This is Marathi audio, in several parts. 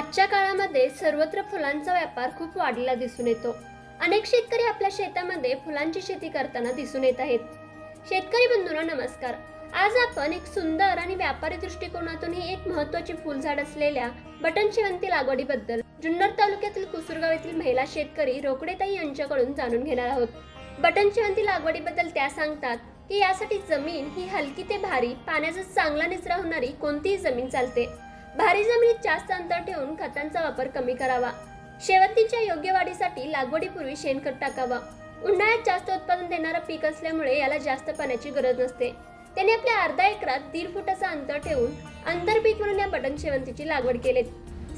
आजच्या काळामध्ये सर्वत्र फुलांचा व्यापार खूप वाढलेला दिसून येतो. अनेक शेतकरी आपल्या शेतामध्ये फुलांची शेती करताना दिसून येत आहेत. शेतकरी बंधूंना नमस्कार. आज आपण एक सुंदर आणि व्यापारी दृष्टिकोनातून ही एक महत्वाची फुलझाड असलेल्या बटन शेवंती लागवडीबद्दल जुन्नर तालुक्यातील कुसुरगाव येथील महिला शेतकरी रोकडेताई यांच्याकडून जाणून घेणार आहोत. बटन शेवंती लागवडीबद्दल त्या सांगतात की यासाठी जमीन ही हलकी ते भारी पाण्याचा चांगला निचरा होणारी कोणतीही जमीन चालते. भारी जमिनीत जास्त अंतर ठेवून खतांचा वापर कमी करावा. शेवंतीच्या योग्य वाढीसाठी लागवडीपूर्वी शेणखत टाकावा. उन्हाळ्यात जास्त उत्पादन देणारं पीक असल्यामुळे याला जास्त पाण्याची गरज नसते. त्याने आपल्या अर्धा एकरात दीड फुटाचा अंतर ठेवून आंतरपीक म्हणून या बटन शेवंतीची लागवड केली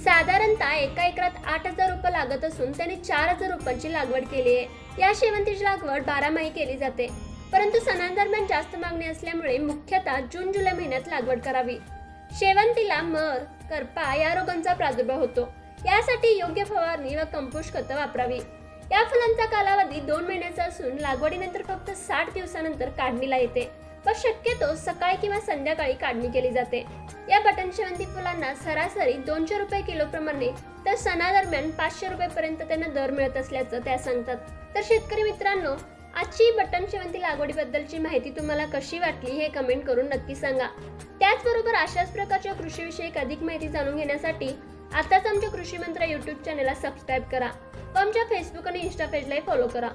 साधारणतः एका एकरात आठ हजार रुपये लागत असून त्याने चार हजार रुपयांची लागवड केली आहे या शेवंतीची लागवड बारामाही केली जाते. परंतु सणांदरम्यान जास्त मागणी असल्यामुळे मुख्यतः जून जुलै महिन्यात लागवड करावी. शेवंतीला मर करपा या रोगांचा प्रादुर्भाव होतो. यासाठी योग्य फवारणी व कंपोस्ट खतं वापरावी. या फुलांचा कालावधी दोन महिन्याचा असून लागवडीनंतर फक्त साठ दिवसानंतर काढणीला येते व शक्यतो सकाळी किंवा संध्याकाळी काढणी केली जाते. या बटन शेवंती फुलांना सरासरी दोनशे रुपये किलो प्रमाणे तर सणादरम्यान पाचशे रुपयेपर्यंत त्यांना दर मिळत असल्याचं त्या सांगतात. तर शेतकरी मित्रांनो आजची बटन शेवंती लागवडीबद्दलची माहिती तुम्हाला कशी वाटली हे कमेंट करून नक्की सांगा. त्याचबरोबर अशाच प्रकारच्या कृषीविषयक अधिक माहिती जाणून घेण्यासाठी आताच आमच्या कृषी मंत्र युट्यूब चॅनलला सबस्क्राईब करा व आमच्या फेसबुक आणि इन्स्टा पेजलाही फॉलो करा.